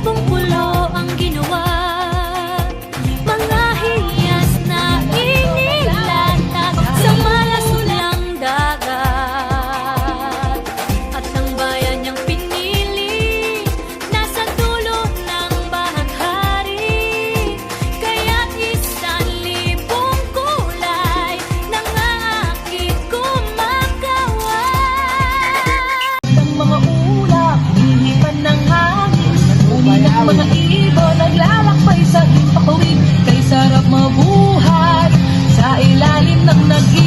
蹦不 mga ibon naglalakbay sa himpapawid Kay sarap mabuhay sa ilalim ng nag